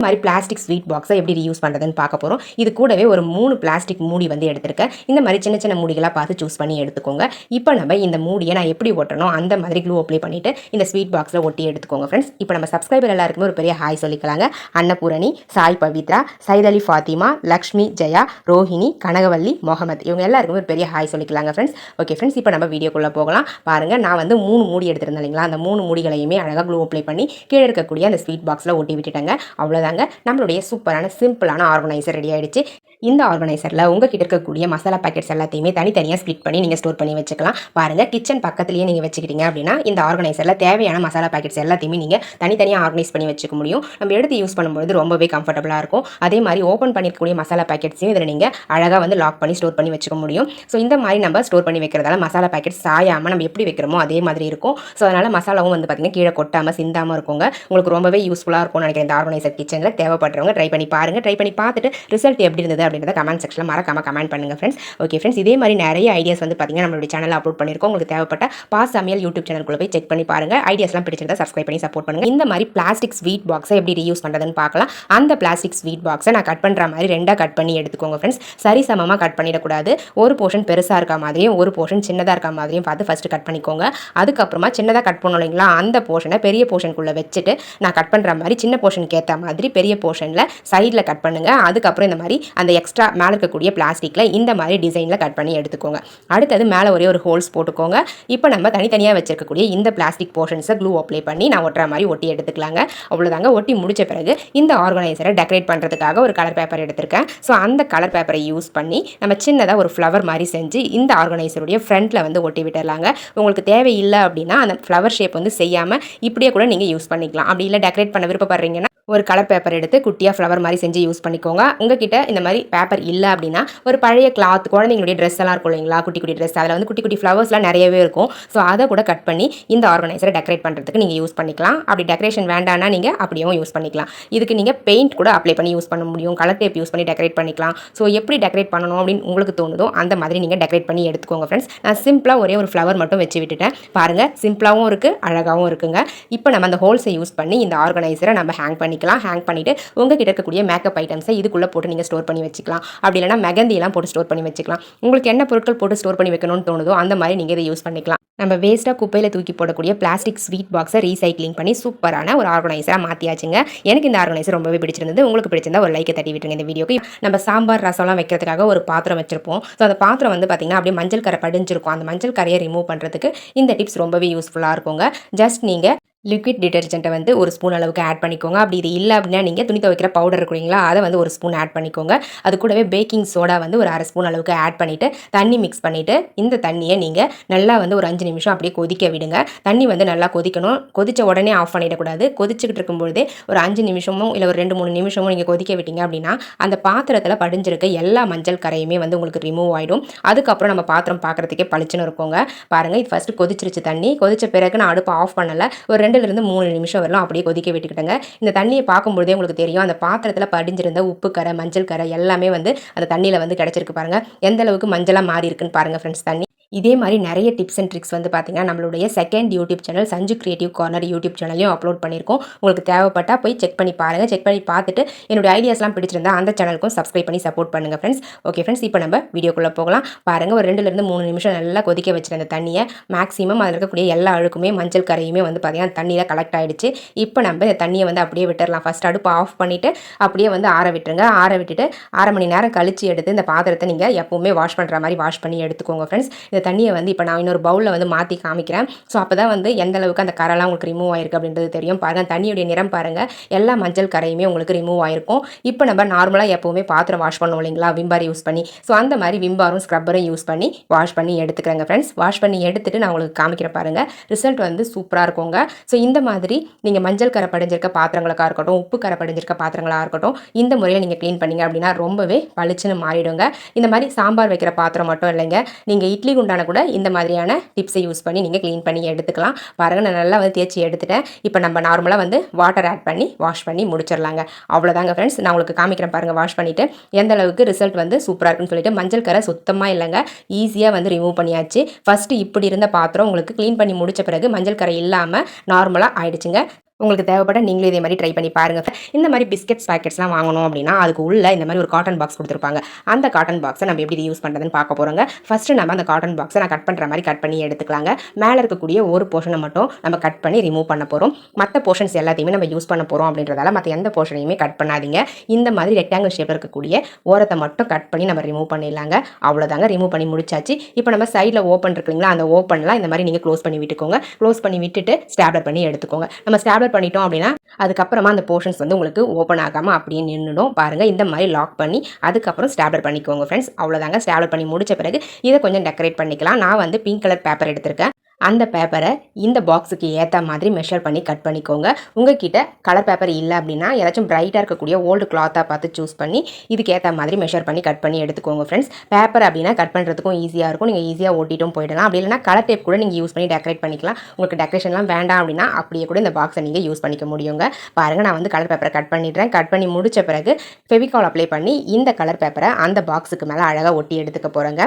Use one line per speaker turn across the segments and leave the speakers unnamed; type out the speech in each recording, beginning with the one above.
இந்த மாதிரி plastic sweet பாக்ஸை எப்படி யூஸ் பண்ணுறதுன்னு பார்க்க போகிறோம் இது கூடவே ஒரு மூணு பிளாஸ்டிக் மூடி வந்து எடுத்திருக்கேன். இந்த மாதிரி சின்ன சின்ன மூடிகளாக பார்த்து சூஸ் பண்ணி எடுத்துக்கோங்க. இப்போ நம்ம இந்த மூடியை நான் எப்படி ஒட்டணும் அந்த மாதிரி க்ளூ அப்ளை பண்ணிவிட்டு இந்த ஸ்வீட் பாக்ஸில் ஒட்டி எடுத்துக்கோங்க ஃப்ரெண்ட்ஸ் இப்போ நம்ம சப்ஸ்கிரைபர் எல்லாருக்குமே ஒரு பெரிய ஹாய் சொல்லிக்கலாங்க. அன்னபூரணி சாய் பவித்ரா சைதலி ஃபாத்திமா லக்ஷ்மி ஜெயா ரோஹிணி கனகவல்லி முகமது இவங்க எல்லாருக்குமே ஒரு பெரிய ஹாய் சொல்லிக்கலாங்க ஃப்ரெண்ட்ஸ் ஓகே ஃப்ரெண்ட்ஸ் இப்போ நம்ம வீடியோக்குள்ளே போகலாம். பாருங்கள் நான் வந்து மூணு மூடி எடுத்திருந்தேன் இல்லைங்களா? அந்த மூணு மூடிகளையுமே அழகாக க்ளூ அப்ளை பண்ணி கீழே இருக்கக்கூடிய அந்த ஸ்வீட் பாக்ஸில் ஒட்டி விட்டுட்டேங்க. அவ்வளோதாங்க நம்மளுடைய சூப்பரான சிம்பிளான ஆர்கனைசர் ரெடி ஆயிடுச்சு. இந்த ஆர்கனைசரில் உங்ககிட்ட இருக்கக்கூடிய மசாலா பேக்கெட்ஸ் எல்லாத்தையுமே தனித்தனியாக ஸ்ப்ளிட் பண்ணி நீங்கள் ஸ்டோர் பண்ணி வச்சுக்கலாம். பாருங்கள் கிச்சன் பக்கத்துலேயே நீங்கள் வச்சுக்கிட்டீங்க அப்படின்னா இந்த ஆர்கனைசரில் தேவையான மசாலா பேக்கெட்ஸ் எல்லாத்தையுமே நீங்கள் தனித்தனியாக ஆர்கனைஸ் பண்ணி வச்சுக்க முடியும். நம்ம எடுத்து யூஸ் பண்ணும்போது ரொம்பவே கம்ஃபர்டபுளாக இருக்கும். அதே மாதிரி ஓப்பன் பண்ணிருக்கக்கூடிய மசாலா பேக்கெட்ஸையும் இதில் நீங்கள் அழகாக வந்து லாக் பண்ணி ஸ்டோர் பண்ணி வச்சுக்க முடியும். ஸோ இந்த மாதிரி நம்ம ஸ்டோர் பண்ணி வைக்கிறதால மசாலா பேக்கெட்ஸ் சாயாமல் நம்ம எப்படி வைக்கிறோமோ அதே மாதிரி இருக்கும். ஸோ அதனால் மசாலாவும் வந்து பார்த்திங்கன்னா கீழே கொட்டாமல் சிந்தாமல் இருக்குங்க. உங்களுக்கு ரொம்பவே யூஸ்ஃபுல்லாக இருக்கும்னு நினைக்கிறேன் இந்த ஆர்கனைசர் கிச்சனில் தேவைப்படுறவங்க ட்ரை பண்ணி பாருங்கள் ட்ரை பண்ணி பார்த்துட்டு ரிசல்ட் எப்படி இருந்தது அப்படின்றத கமெண்ட் செக்ஷனில் மறக்காம கமெண்ட் பண்ணுங்கள் ஃப்ரெண்ட்ஸ் ஓகே ஃப்ரெண்ட்ஸ் இதே மாதிரி நிறைய ஐடியாஸ் வந்து பார்த்தீங்கன்னா நம்மளுடைய சேனலில் அப்லோட் பண்ணியிருக்கோம் உங்களுக்கு தேவைப்பட்ட பாஸ் சமையல் யூடியூப் சேனலுக்குள்ள போய் செக் பண்ணி பாருங்கள் ஐடியாஸ்லாம் பிடிச்சிருந்தா சப்ஸ்கிரைப் பண்ணி சப்போர்ட் பண்ணுங்கள் இந்த மாதிரி பிளாஸ்டிக் ஸ்வீட் பாக்ஸை எப்படி ரீயூஸ் பண்ணுறதுன்னு பார்க்கலாம். அந்த பிளாஸ்டிக் ஸ்வீட் பாக்ஸை நான் கட் பண்ணுற மாதிரி ரெண்டாக கட் பண்ணி எடுத்துக்கோங்க ஃப்ரெண்ட்ஸ் சரி சமமாக கட் பண்ணிடக்கூடாது. ஒரு போர்ஷன் பெருசாக இருக்க மாதிரியும் ஒரு போர்ஷன் சின்னதாக இருக்க மாதிரியும் பார்த்து ஃபஸ்ட்டு கட் பண்ணிக்கோங்க. அதுக்கப்புறமா சின்னதாக கட் பண்ணோம் இல்லைங்களா? அந்த போர்ஷனை பெரிய போர்ஷனுக்குள்ளே வச்சுட்டு நான் கட் பண்ணுற மாதிரி சின்ன போர்ஷனுக்கு ஏற்ற மாதிரி பெரிய போர்ஷனில் சைடில் கட் பண்ணுங்கள் அதுக்கப்புறம் இந்த மாதிரி அந்த எக்ஸ்ட்ரா மேலே இருக்கக்கூடிய பிளாஸ்டிக்கில் இந்த மாதிரி டிசைனில் கட் பண்ணி எடுத்துக்கோங்க. அடுத்தது மேலே ஒரே ஒரு ஹோல்ஸ் போட்டுக்கோங்க. இப்போ நம்ம தனித்தனியாக வச்சிருக்கக்கூடிய இந்த பிளாஸ்டிக் போர்ஷன்ஸை க்ளூ அப்ளை பண்ணி நான் ஒட்டுற மாதிரி ஒட்டி எடுத்துக்கலாங்க. அவ்வளோதாங்க ஒட்டி முடிச்ச பிறகு இந்த ஆர்கனைசரை டெக்கரேட் பண்ணுறதுக்காக ஒரு கலர் பேப்பர் எடுத்திருக்கேன். ஸோ அந்த கலர் பேப்பரை யூஸ் பண்ணி நம்ம சின்னதாக ஒரு ஃப்ளவர் மாதிரி செஞ்சு இந்த ஆர்கனைசருடைய ஃப்ரண்ட்டில் வந்து ஒட்டி விட்டுடலாங்க உங்களுக்கு தேவையில்லை அப்படின்னா அந்த ஃப்ளவர் ஷேப் வந்து செய்யாமல் இப்படியே கூட நீங்கள் யூஸ் பண்ணிக்கலாம். அப்படி இல்லை டெக்கரேட் பண்ண விருப்பப்படுறீங்கன்னா ஒரு கலர் பேப்பர் எடுத்து குட்டியாக ஃப்ளவர் மாதிரி செஞ்சு யூஸ் பண்ணிக்கோங்க. உங்ககிட்ட இந்த மாதிரி பேப்பர் இல்லை அப்படின்னா ஒரு பழைய கிளாத் குழந்தைங்களுடைய ட்ரெஸ் எல்லாம் இருக்கும் இல்லைங்களா? குட்டி குட்டி ட்ரெஸ் அதில் வந்து குட்டி குட்டி ஃப்ளவர்ஸ்லாம் நிறையவே இருக்கும். ஸோ அதை கூட கட் பண்ணி இந்த ஆர்கனைசரை டெக்கரேட் பண்ணுறதுக்கு நீங்கள் யூஸ் பண்ணிக்கலாம். அப்படி டெக்கரேஷன் வேண்டாம்னா நீங்கள் அப்படியும் யூஸ் பண்ணிக்கலாம். இதுக்கு நீங்கள் பெயிண்ட் கூட அப்ளை பண்ணி யூஸ் பண்ண முடியும். கலர் டேப் யூஸ் பண்ணி டெக்கரேட் பண்ணிக்கலாம். ஸோ எப்படி டெக்கரேட் பண்ணணும் அப்படின்னு உங்களுக்கு தோணுதோ அந்த மாதிரி நீங்கள் டெக்கரேட் பண்ணி எடுத்துக்கோங்க ஃப்ரெண்ட்ஸ் நான் சிம்பிளாக ஒரே ஒரு ஃப்ளவர் மட்டும் வச்சு விட்டுட்டேன். பாருங்கள் சிம்பிளாகவும் இருக்குது அழகாகவும் இருக்குங்க. இப்போ நம்ம அந்த ஹோல்ஸை யூஸ் பண்ணி இந்த ஆர்கனைசரை நம்ம ஹேங் பண்ணி பண்ணிக்கலாம் ஹேங் பண்ணிவிட்டு உங்ககிட்ட இருக்கக்கூடிய மேக்கப் ஐட்டம்ஸை இதுக்குள்ளே போட்டு நீங்கள் ஸ்டோர் பண்ணி வச்சுக்கலாம். அப்படி இல்லைனா மெகந்தியெல்லாம் போட்டு ஸ்டோர் பண்ணி வச்சுக்கலாம். உங்களுக்கு என்ன பொருட்கள் போட்டு ஸ்டோர் பண்ணி வைக்கணும்னு தோணுதோ அந்த மாதிரி நீங்கள் இதை யூஸ் பண்ணிக்கலாம். நம்ம வேஸ்ட்டாக குப்பையில் தூக்கி போடக்கூடிய பிளாஸ்டிக் ஸ்வீட் பாக்ஸை ரீசைக்ளிங் பண்ணி சூப்பரான ஒரு ஆர்கனைசராக மாற்றியாச்சுங்க எனக்கு இந்த ஆர்கனைசர் ரொம்பவே பிடிச்சிருந்தது. உங்களுக்கு பிடிச்சிருந்தா ஒரு லைக்கை தட்டி விட்டுருங்க இந்த வீடியோக்கு. நம்ம சாம்பார் ரசம்லாம் வைக்கிறதுக்காக ஒரு பாத்திரம் வச்சிருப்போம். ஸோ அந்த பாத்திரம் வந்து பார்த்திங்கன்னா அப்படியே மஞ்சள் கரை படிஞ்சிருக்கும். அந்த மஞ்சள் கரையை ரிமூவ் பண்ணுறதுக்கு இந்த டிப்ஸ் ரொம்பவே யூஸ்ஃபுல்லாக இருக்குங்க. ஜஸ்ட் நீங்கள் லிக்விட் டிட்டர்ஜென்ட்டை வந்து ஒரு ஸ்பூன் அளவுக்கு ஆட் பண்ணிக்கோங்க. அப்படி இது இல்லை அப்படின்னா நீங்கள் துணி துவைக்கிற பவுடர் இருக்குங்களா அதை வந்து ஒரு ஸ்பூன் ஆட் பண்ணிக்கோங்க. அது கூடவே பேக்கிங் சோடா வந்து ஒரு அரை ஸ்பூன் அளவுக்கு ஆட் பண்ணிவிட்டு தண்ணி மிக்ஸ் பண்ணிவிட்டு இந்த தண்ணியை நீங்கள் நல்லா வந்து ஒரு அஞ்சு நிமிஷம் அப்படியே கொதிக்க விடுங்க. தண்ணி வந்து நல்லா கொதிக்கணும். கொதித்த உடனே ஆஃப் பண்ணிடக்கூடாது. கொதிச்சுக்கிட்டு இருக்கும்பொழுதே ஒரு அஞ்சு நிமிஷமும் இல்லை ஒரு ரெண்டு மூணு நிமிஷமும் நீங்கள் கொதிக்க விட்டீங்க அப்படின்னா அந்த பாத்திரத்தில் படிஞ்சிருக்க எல்லா மஞ்சள் கரையுமே வந்து உங்களுக்கு ரிமூவ் ஆகிடும் அதுக்கப்புறம் நம்ம பாத்திரம் பார்க்குறதுக்கே பளிச்சுன்னு இருக்கோங்க. பாருங்கள் இது ஃபஸ்ட்டு கொதிச்சிருச்சு தண்ணி. கொதிச்ச பிறகு நான் அடுப்பு ஆஃப் பண்ணலை. ஒரு ரெண்டுலேருந்து மூணு நிமிஷம் வரலாம். அப்படியே கொதிக்க விட்டுக்கிட்டேங்க. இந்த தண்ணியை பார்க்கும்பொழுதே உங்களுக்கு தெரியும். அந்த பாத்திரத்தில் படிஞ்சிருந்த உப்பு கரை மஞ்சள் கரை எல்லாமே வந்து அந்த தண்ணியில் வந்து கிடச்சிருக்கு பாருங்கள் எந்த அளவுக்கு மஞ்சளாக மாறி இருக்குன்னு பாருங்கள் ஃப்ரெண்ட்ஸ் தண்ணி இதே மாதிரி நிறைய டிப்ஸ் அண்ட் ட்ரிக்ஸ் வந்து பார்த்தீங்கன்னா நம்மளுடைய second YouTube channel Sanju creative corner YouTube சேனலையும் அப்லோட் பண்ணியிருக்கோம் உங்களுக்கு தேவைப்பட்டால் போய் செக் பண்ணி பாருங்கள் செக் பண்ணி பார்த்துட்டு என்னுடைய ஐடியாஸ்லாம் பிடிச்சிருந்தா அந்த சேனலுக்கும் சப்ஸ்கிரைப் பண்ணி சப்போர்ட் பண்ணுங்கள் ஃப்ரெண்ட்ஸ் ஓகே ஃப்ரெண்ட்ஸ் இப்போ நம்ம வீடியோக்குள்ளே போகலாம். பாருங்கள் ஒரு ரெண்டுலேருந்து மூணு நிமிஷம் நல்லா கொதிக்க வச்சிருந்த தண்ணியை மேக்ஸிமம் அதில் இருக்கக்கூடிய எல்லா அழுக்குமே மஞ்சள் கரையுமே வந்து பார்த்தீங்கன்னா தண்ணியில் கலெக்ட் ஆகிடுச்சு இப்போ நம்ம இந்த தண்ணியை வந்து அப்படியே விட்டுடலாம் ஃபஸ்ட் அடுப்பு ஆஃப் பண்ணிவிட்டு அப்படியே வந்து ஆற விட்டுருங்க. ஆற விட்டுட்டு அரை மணி நேரம் கழித்து எடுத்து இந்த பாத்திரத்தை நீங்கள் எப்போவுமே வாஷ் பண்ணுற மாதிரி வாஷ் பண்ணி எடுத்துக்கோங்க ஃப்ரெண்ட்ஸ் இந்த தண்ணியை வந்து இப்போ நான் இன்னொரு பவுலில் வந்து மாற்றி காமிக்கிறேன். ஸோ அப்போ தான் வந்து எந்த அளவுக்கு அந்த கரெல்லாம் உங்களுக்கு ரிமூவ் ஆயிருக்கு அப்படின்றது தெரியும். பாருங்கள் தண்ணியுடைய நிறம் பாருங்கள் எல்லா மஞ்சள் கரையுமே உங்களுக்கு ரிமூவ் ஆயிருக்கும். இப்போ நம்ம நார்மலாக எப்போவுமே பாத்திரம் வாஷ் பண்ணுவோம் இல்லைங்களா? விம்பார் யூஸ் பண்ணி. ஸோ அந்த மாதிரி விம்பாரும் ஸ்க்ரப்பரும் யூஸ் பண்ணி வாஷ் பண்ணி எடுத்துக்கிறேங்க ஃப்ரெண்ட்ஸ் வாஷ் பண்ணி எடுத்துட்டு நான் உங்களுக்கு காமிக்கிறேன் பாருங்கள் ரிசல்ட் வந்து சூப்பராக இருக்குங்க. ஸோ இந்த மாதிரி நீங்கள் மஞ்சள் கரை படிஞ்சிருக்க பாத்திரங்களுக்காக இருக்கட்டும் உப்பு கரை படிஞ்சிருக்க பாத்திரங்களாக இருக்கட்டும் இந்த முறையில் நீங்கள் க்ளீன் பண்ணீங்க அப்படின்னா ரொம்பவே பளிச்சுன்னு மாறிடுங்க. இந்த மாதிரி சாம்பார் வைக்கிற பாத்திரம் மட்டும் இல்லைங்க. நீங்கள் இட்லி உண்டான கூட இந்த மாதிரியான டிப்ஸை யூஸ் பண்ணி நீங்கள் க்ளீன் பண்ணி எடுத்துக்கலாம். பாருங்கள் நான் நல்லா வந்து தேய்ச்சி எடுத்துட்டேன். இப்போ நம்ம நார்மலாக வந்து வாட்டர் ஆட் பண்ணி வாஷ் பண்ணி முடிச்சிடலாங்க. அவ்வளோதாங்க ஃப்ரெண்ட்ஸ் நான் உங்களுக்கு காமிக்கிறேன் பாருங்கள் வாஷ் பண்ணிவிட்டு எந்த அளவுக்கு ரிசல்ட் வந்து சூப்பராக இருக்குன்னு சொல்லிட்டு மஞ்சள் கரை சுத்தமாக இல்லைங்க. ஈஸியாக வந்து ரிமூவ் பண்ணியாச்சு. ஃபஸ்ட்டு இப்படி இருந்த பாத்திரம் உங்களுக்கு க்ளீன் பண்ணி முடித்த பிறகு மஞ்சள் கரை இல்லாமல் நார்மலாக ஆயிடுச்சுங்க. உங்களுக்கு தேவைப்பட்ட நீங்களும் இதே மாதிரி ட்ரை பண்ணி பாருங்க. இந்த மாதிரி பிஸ்கெட்ஸ் பேக்கெட்ஸ்லாம் வாங்கணும் அப்படின்னா அதுக்கு உள்ளே இந்த மாதிரி ஒரு காட்டன் பாக்ஸ் கொடுத்துருப்பாங்க. அந்த காட்டன் பாக்ஸை நம்ம எப்படி யூஸ் பண்ணுறதுன்னு பார்க்க போகிறோங்க ஃபஸ்ட்டு நம்ம அந்த காட்டன் பாக்ஸை நான் கட் பண்ணுற மாதிரி கட் பண்ணி எடுத்துக்கலாங்க. மேலே இருக்கக்கூடிய ஒரு போர்ஷனை மட்டும் நம்ம கட் பண்ணி ரிமூவ் பண்ண போகிறோம் மற்ற போர்ஷன்ஸ் எல்லாத்தையுமே நம்ம யூஸ் பண்ண போகிறோம் அப்படின்றதால மற்ற எந்த போர்ஷனையுமே கட் பண்ணாதீங்க. இந்த மாதிரி ரெக்டாங்கிள் ஷேப்பில் இருக்கக்கூடிய ஓரத்தை மட்டும் கட் பண்ணி நம்ம ரிமூவ் பண்ணிடலாங்க. அவ்வளோதாங்க ரிமூவ் பண்ணி முடிச்சாச்சு. இப்போ நம்ம சைடில் ஓப்பன் இருக்குங்களா அந்த ஓப்பன்லாம் இந்த மாதிரி நீங்கள் க்ளோஸ் பண்ணி விட்டுக்கோங்க. க்ளோஸ் பண்ணி விட்டுட்டு ஸ்டாப்லர் பண்ணி எடுத்துக்கோங்க. நம்ம ஸ்டாப்லர் பண்ணிட்டோம் அப்படின்னா அதுக்கப்புறமா அந்த போர்ஷன்ஸ் வந்து உங்களுக்கு ஓப்பன் ஆகாமல் அப்படியே நின்றுடும் பாருங்கள் இந்த மாதிரி லாக் பண்ணி அதுக்கப்புறம் ஸ்டாப்லர் பண்ணிக்கோங்க ஃப்ரெண்ட்ஸ் அவ்வளோதாங்க ஸ்டாப்லர் பண்ணி முடிச்ச பிறகு இதை கொஞ்சம் டெக்கரேட் பண்ணிக்கலாம். நான் வந்து பிங்க் கலர் பேப்பர் எடுத்திருக்கேன். அந்த பேப்பரை இந்த பாக்ஸுக்கு ஏற்ற மாதிரி மெஷர் பண்ணி கட் பண்ணிக்கோங்க. உங்ககிட்ட கலர் பேப்பர் இல்லை அப்படின்னா ஏதாச்சும் பிரைட்டாக இருக்கக்கூடிய ஓல்டு கிளாத்தாக பார்த்து சூஸ் பண்ணி இதுக்கு ஏற்ற மாதிரி மெஷர் பண்ணி கட் பண்ணி எடுத்துக்கோங்க ஃப்ரெண்ட்ஸ் பேப்பர் அப்படின்னா கட் பண்ணுறதுக்கும் ஈஸியாக இருக்கும். நீங்கள் ஈஸியாக ஓட்டிட்டும் போயிடலாம். அப்படி இல்லைனா கலர் டேப் கூட நீங்கள் யூஸ் பண்ணி டெக்கரேட் பண்ணிக்கலாம். உங்களுக்கு டெக்கரேஷன்லாம் வேண்டாம் அப்படின்னா அப்படியே கூட இந்த பாக்ஸை நீங்கள் யூஸ் பண்ணிக்க முடியுங்க. பாருங்கள் நான் வந்து கலர் பேப்பரை கட் பண்ணிடுறேன். கட் பண்ணி முடித்த பிறகு ஃபெவிகால் அப்ளை பண்ணி இந்த கலர் பேப்பரை அந்த பாக்ஸுக்கு மேலே அழகாக ஒட்டி எடுத்துக்க போகிறேங்க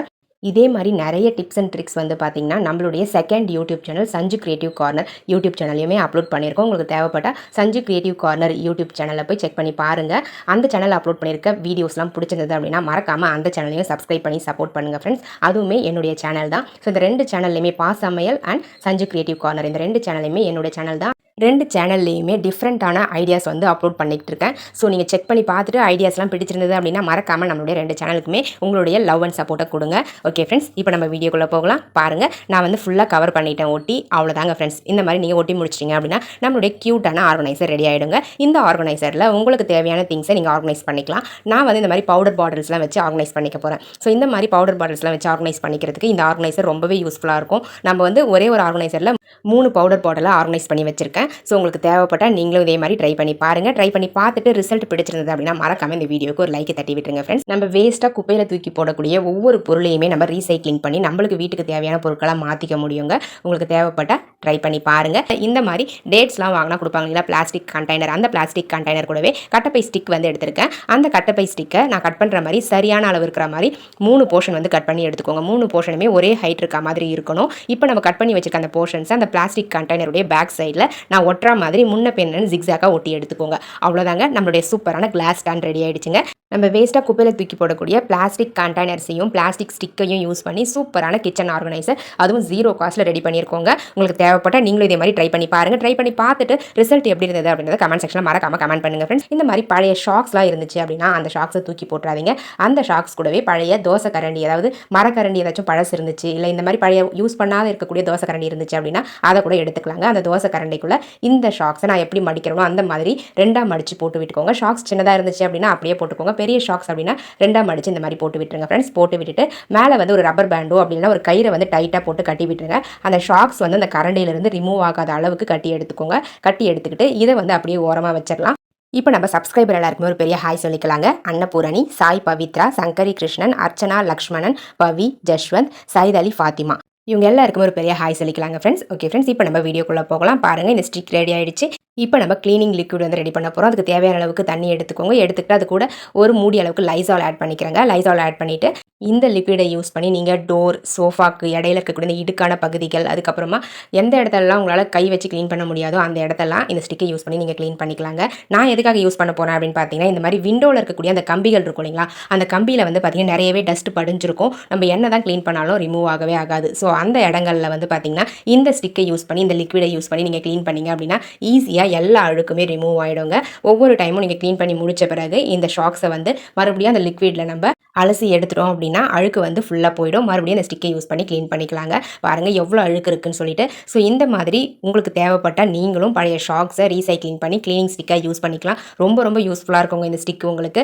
இதே மாதிரி நிறைய டிப்ஸ் அண்ட் ட்ரிக்ஸ் வந்து பார்த்தீங்கன்னா நம்மளுடைய second YouTube channel Sanju creative corner YouTube சேனல்லையுமே upload பண்ணியிருக்கோம். உங்களுக்கு தேவைப்பட்ட சஞ்சு கிரியேட்டிவ் கார்னர் யூடியூப் சேனலில் போய் செக் பண்ணி பாருங்கள் அந்த சேனல் அப்லோட் பண்ணியிருக்க வீடியோஸ்லாம் பிடிச்சிருந்தது அப்படின்னா மறக்காமல் அந்த சேனலையும் சப்ஸ்கிரைப் பண்ணி சப்போர்ட் பண்ணுங்கள் ஃப்ரெண்ட்ஸ் அதுவுமே என்னுடைய சேனல் தான். ஸோ இந்த ரெண்டு சேனல்லையுமே பா சமையல் அண்ட் சஞ்சு கிரியேட்டிவ் கார்னர் இந்த ரெண்டு சேனல்லையுமே என்னுடைய சேனல் தான். ரெண்டு சேனல்லையுமே டிஃப்ரெண்ட்டான ஐடியாஸ் வந்து அப்லோட் பண்ணிகிட்டு இருக்கேன் ஸோ நீங்கள் செக் பண்ணி பார்த்துட்டு ஐடியாஸ்லாம் பிடிச்சிருந்தது அப்படின்னா மறக்காமல் நம்மளுடைய ரெண்டு சேனலுக்குமே உங்களுடைய லவ் அண்ட் சப்போர்ட்டை கொடுங்க. ஓகே ஃப்ரெண்ட்ஸ் இப்போ நம்ம வீடியோக்குள்ளே போகலாம். பாருங்கள் நான் வந்து ஃபுல்லாக கவர் பண்ணிட்டேன் ஒட்டி அவ்வளோதாங்க ஃப்ரெண்ட்ஸ் இந்த மாதிரி நீங்கள் ஒட்டி முடிச்சிட்டிங்க அப்படின்னா நம்மளுடைய க்யூட்டான ஆர்கனைசர் ரெடி ஆகிடுங்க இந்த ஆர்கனைசரில் உங்களுக்கு தேவையான திங்ஸை நீங்கள் ஆர்கனைஸ் பண்ணிக்கலாம். நான் வந்து இந்த மாதிரி பவுடர் பாட்டில்ஸ்லாம் வச்சு ஆர்கனைஸ் பண்ணிக்க போகிறேன் ஸோ இந்த மாதிரி பவுடர் பாட்டில்ஸ்லாம் வச்சு ஆர்கனைஸ் பண்ணிக்கிறதுக்கு இந்த ஆர்கனைசர் ரொம்பவே யூஸ்ஃபுல்லாக இருக்கும். நம்ம வந்து ஒரே ஒரு ஆர்கனைசரில் மூணு பவுடர் பாட்டிலாக ஆர்கனைஸ் பண்ணி வச்சுருக்கேன். ஸோ உங்களுக்கு தேவைப்பட்டால் நீங்களும் இதே மாதிரி ட்ரை பண்ணி பாருங்கள் ட்ரை பண்ணி பார்த்துட்டு ரிசல்ட் பிடிச்சிருந்தது அப்படின்னா மறக்காம இந்த வீடியோக்கு ஒரு லைக் தட்டி விட்டுருங்க ஃப்ரெண்ட்ஸ் நம்ம வேஸ்ட்டாக குப்பையில் தூக்கி போடக்கூடிய ஒவ்வொரு பொருளையுமே நம்ம ரீசைக்ளிங் பண்ணி நம்மளுக்கு வீட்டுக்கு தேவையான பொருட்களை மாற்றிக்க முடியுங்க. உங்களுக்கு தேவைப்பட்டால் ட்ரை பண்ணி பாருங்கள் இந்த மாதிரி டேட்ஸ்லாம் வாங்கினா கொடுப்பாங்க இல்லைங்களா? பிளாஸ்டிக் கண்டெய்னர் அந்த பிளாஸ்டிக் கண்டெய்னர் கூடவே கட்டப்பை ஸ்டிக் வந்து எடுத்திருக்கேன். அந்த கட்டப்பை ஸ்டிக்கை நான் கட் பண்ணுற மாதிரி சரியான அளவு இருக்கிற மாதிரி மூணு போர்ஷன் வந்து கட் பண்ணி எடுத்துக்கோங்க. மூணு போர்ஷனுமே ஒரே ஹைட் இருக்க மாதிரி இருக்கணும். இப்போ நம்ம கட் பண்ணி வச்சிருக்க அந்த போர்ஷன்ஸ் அந்த பிளாஸ்டிக் கண்டெய்னருடைய பேக் சைடில் நான் ஒட்டுற மாதிரி முன்ன பெண்ணு ஜிக்ஸாக்காக ஒட்டி எடுத்துக்கோங்க. அவ்வளோதாங்க நம்மளுடைய சூப்பரான கிளாஸ் ஸ்டாண்ட் ரெடி ஆயிடுச்சுங்க. நம்ம வேஸ்ட்டாக குப்பையில் தூக்கி போடக்கூடிய பிளாஸ்டிக் கண்டெய்னர்ஸையும் பிளாஸ்டிக் ஸ்டிக்கையும் யூஸ் பண்ணி சூப்பரான கிச்சன் ஆர்கனைசர் அதுவும் ஜீரோ காஸ்ட்டில் ரெடி பண்ணியிருக்கோங்க உங்களுக்கு தேவைப்பட்ட நீங்களும் இதே மாதிரி ட்ரை பண்ணி பாருங்கள் ட்ரை பண்ணி பார்த்துட்டு ரிசல்ட் எப்படி இருந்தது அப்படின்றத கமெண்ட் செக்ஷனில் மறக்காம கமெண்ட் பண்ணுங்கள் ஃப்ரெண்ட்ஸ் இந்த மாதிரி பழைய ஷாக்ஸ்லாம் இருந்துச்சு அப்படின்னா அந்த ஷாக்ஸை தூக்கி போட்டுறாதீங்க. அந்த ஷாக்ஸ் கூடவே பழைய தோசை கரண்டி அதாவது மரக்கரண்டி ஏதாச்சும் பழசு இருந்துச்சு இல்லை இந்த மாதிரி பழைய யூஸ் பண்ணாத இருக்கக்கூடிய தோசை கரண்டி இருந்துச்சு அப்படின்னா அதை கூட எடுத்துக்கலாங்க. அந்த தோசை கரண்டிக்குள்ளே இந்த ஷாக்ஸை நான் எப்படி மடிக்கிறனோ அந்த மாதிரி ரெண்டாக மடித்து போட்டு விட்டுக்கோங்க. ஷாக்ஸ் சின்னதாக இருந்துச்சு அப்படின்னா அப்படியே போட்டுக்கோங்க. பெரிய ஷாக்ஸ் அப்படின்னா ரெண்டாக மடித்து இந்த மாதிரி போட்டு விட்டுருங்க ஃப்ரெண்ட்ஸ் போட்டு விட்டுட்டு மேலே வந்து ஒரு ரப்பர் பேண்டோ அப்படின்னா ஒரு கயிறை வந்து டைட்டாக போட்டு கட்டி விட்டுருங்க. அந்த ஷாக்ஸ் வந்து அந்த கரண்டியிலிருந்து ரிமூவ் ஆகாத அளவுக்கு கட்டி எடுத்துக்கோங்க. கட்டி எடுத்துக்கிட்டு இதை வந்து அப்படியே ஓரமாக வச்சிடலாம். இப்போ நம்ம சப்ஸ்கிரைபர் எல்லாருக்குமே ஒரு பெரிய ஹாய் சொல்லிக்கலாங்க. அன்னபூரணி சாய் பவித்ரா சங்கரி கிருஷ்ணன் அர்ச்சனா லக்ஷ்மணன் பவி ஜஷ்வந்த் சைத் அலி ஃபாத்திமா. இவங்க எல்லாருக்குமே ஒரு பெரிய ஹாய் சொல்லிக்கலாங்க ஃப்ரெண்ட்ஸ் ஓகே ஃப்ரெண்ட்ஸ் இப்போ நம்ம வீடியோக்குள்ளே போகலாம். பாருங்கள் இந்த ஸ்டிக் ரெடி ஆகிடுச்சு இப்போ நம்ம க்ளீனிங் லிக்விட் வந்து ரெடி பண்ண போகிறோம் அதுக்கு தேவையான அளவுக்கு தண்ணி எடுத்துக்கோங்க. எடுத்துக்கிட்டு அது கூட ஒரு மூடி அளவுக்கு லைசால் ஆட் பண்ணிக்கிறேங்க. லைசால் ஆட் பண்ணிவிட்டு இந்த லிக்விடை யூஸ் பண்ணி நீங்கள் டோர் சோஃபாக்கு இடையில இருக்கக்கூடிய இந்த இடுக்கான பகுதிகள் அதுக்கப்புறமா எந்த இடத்துலலாம் உங்களால் கை வச்சு க்ளீன் பண்ண முடியாதோ அந்த இடத்தெல்லாம் இந்த ஸ்டிக்கை யூஸ் பண்ணி நீங்கள் க்ளீன் பண்ணிக்கலாங்க. நான் எதுக்காக யூஸ் பண்ண போகிறேன் அப்படின்னு பார்த்தீங்கன்னா இந்த மாதிரி விண்டோவில் இருக்கக்கூடிய அந்த கம்பிகள் இருக்கும் இல்லைங்களா? அந்த கம்பியில் வந்து பார்த்தீங்கன்னா நிறையவே டஸ்ட் படிஞ்சிருக்கும். நம்ம என்ன தான் க்ளீன் பண்ணாலும் ரிமூவ் ஆகவே ஆகாது. ஸோ அந்த இடங்களில் வந்து பார்த்தீங்கன்னா இந்த ஸ்டிக்கை யூஸ் பண்ணி இந்த லிக்விடை யூஸ் பண்ணி நீங்கள் க்ளீன் பண்ணீங்க அப்படின்னா ஈஸியாக எல்லா அழுக்குமே ரிமூவ் ஆகிடுங்க ஒவ்வொரு டைமும் நீங்கள் க்ளீன் பண்ணி முடித்த பிறகு இந்த ஷாக்ஸை வந்து மறுபடியும் அந்த லிக்விடில் நம்ம அலசி எடுத்துட்டோம் அப்படின்னா அழுக்கு வந்து ஃபுல்லாக போயிடும். மறுபடியும் அந்த ஸ்டிக்கை யூஸ் பண்ணி க்ளீன் பண்ணிக்கலாங்க. பாருங்கள் எவ்வளோ அழுக்கு இருக்குன்னு சொல்லிட்டு. ஸோ இந்த மாதிரி உங்களுக்கு தேவைப்பட்டால் நீங்களும் பழைய ஷாக்ஸை ரீசைக்ளிங் பண்ணி க்ளீனிங் ஸ்டிக்காக யூஸ் பண்ணிக்கலாம். ரொம்ப ரொம்ப யூஸ்ஃபுல்லாக இருக்குங்க இந்த ஸ்டிக் உங்களுக்கு.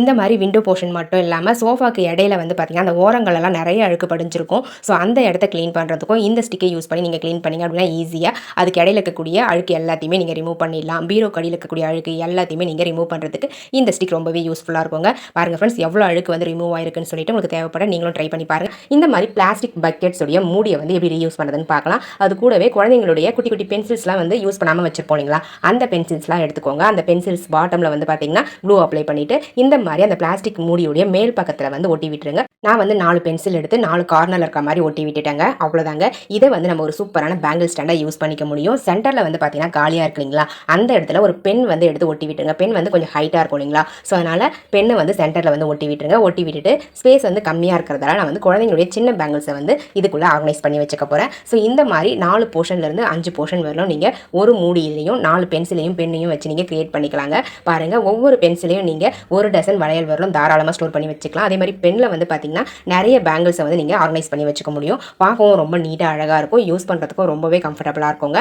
இந்த மாதிரி விண்டோ போர்ஷன் மட்டும் இல்லாமல் சோஃபாக்கு இடையில வந்து பார்த்திங்கன்னா அந்த ஓரங்களெல்லாம் நிறைய அழுக்கு படிஞ்சிருக்கும். ஸோ அந்த இடத்த க்ளீன் பண்ணுறதுக்கும் இந்த ஸ்டிக்கை யூஸ் பண்ணி நீங்கள் க்ளீன் பண்ணிங்க அப்படின்னா ஈஸியாக அதுக்கு இடையில இருக்கக்கூடிய அழுக்கு எல்லாத்தையுமே நீங்கள் ரிமூவ் பண்ணிடலாம். பீரோ கடியில் இருக்கக்கூடிய அழுக்கு எல்லாத்தையுமே நீங்கள் ரிமூவ் பண்ணுறதுக்கு இந்த ஸ்டிக் ரொம்பவே யூஸ்ஃபுல்லாக இருக்குங்க. பாருங்கள் ஃப்ரெண்ட்ஸ் எவ்வளோ அழுக்கு வந்து ரிமூவ் ஆயிருக்குன்னு சொல்லிட்டு உங்களுக்கு தேவைப்பட நீங்களும் ட்ரை பண்ணி பாருங்கள் இந்த மாதிரி பிளாஸ்டிக் பக்கெட்ஸுடைய மூடியை வந்து எப்படி யூஸ் பண்ணுறதுன்னு பார்க்கலாம் அது கூடவே குழந்தைங்களுடைய குட்டி குட்டி பென்சில்ஸ்லாம் வந்து யூஸ் பண்ணாமல் வச்சுருப்போம் இல்லைங்களா? அந்த பென்சில்ஸ்லாம் எடுத்துக்கோங்க. அந்த பென்சில்ஸ் பாட்டமில் வந்து பார்த்தீங்கன்னா க்ளூ அப்ளை பண்ணிவிட்டு இந்த மாதிரி அந்த பிளாஸ்டிக் மூடியுடைய மேல் பக்கத்தில் வந்து ஒட்டி விட்டுருங்க. நான் வந்து நாலு பென்சில் எடுத்து நாலு கார்னரில் இருக்க மாதிரி ஒட்டி விட்டுட்டேங்க. அவ்வளோதாங்க இதை வந்து நம்ம ஒரு சூப்பரான பேங்கிள் ஸ்டாண்டாக யூஸ் பண்ணிக்க முடியும். சென்டரில் வந்து பார்த்தீங்கன்னா காலியாக இருக்கு இல்லைங்களா? அந்த இடத்துல ஒரு பெண் வந்து எடுத்து ஒட்டி விட்டுருங்க. பென் வந்து கொஞ்சம் ஹைட்டாக இருக்கும் இல்லைங்களா? ஸோ அதனால் பெண்ணை வந்து சென்டரில் வந்து ஒட்டி விட்டுருங்க. ஒட்டி விட்டுட்டு ஸ்பேஸ் வந்து கம்மியாக இருக்கிறதால நான் வந்து குழந்தைங்களுடைய சின்ன பேங்கிள்ஸை வந்து இதுக்குள்ளே ஆர்கனைஸ் பண்ணி வச்சுக்க போகிறேன் ஸோ இந்த மாதிரி நாலு போர்ஷன்லேருந்து அஞ்சு போர்ஷன் வரலும் நீங்கள் ஒரு மூடியிலையும் நாலு பென்சிலையும் பெண்ணையும் வச்சு நீங்கள் க்ரியேட் பண்ணிக்கலாங்க. பாருங்கள் ஒவ்வொரு பென்சிலையும் நீங்கள் ஒரு டசன் வளையல் வரலும் தாராளமாக ஸ்டோர் பண்ணி வச்சுக்கலாம். அதே மாதிரி பெண்ணில் வந்து பார்த்தீங்கன்னா நிறைய பேங்கிள்ஸை வந்து நீங்கள் ஆர்கனைஸ் பண்ணி வச்சுக்க முடியும். பார்க்கவும் ரொம்ப நீட்டாக அழகாக இருக்கும். யூஸ் பண்ணுறதுக்கும் ரொம்பவே கம்ஃபர்டபுளாக இருக்குங்க.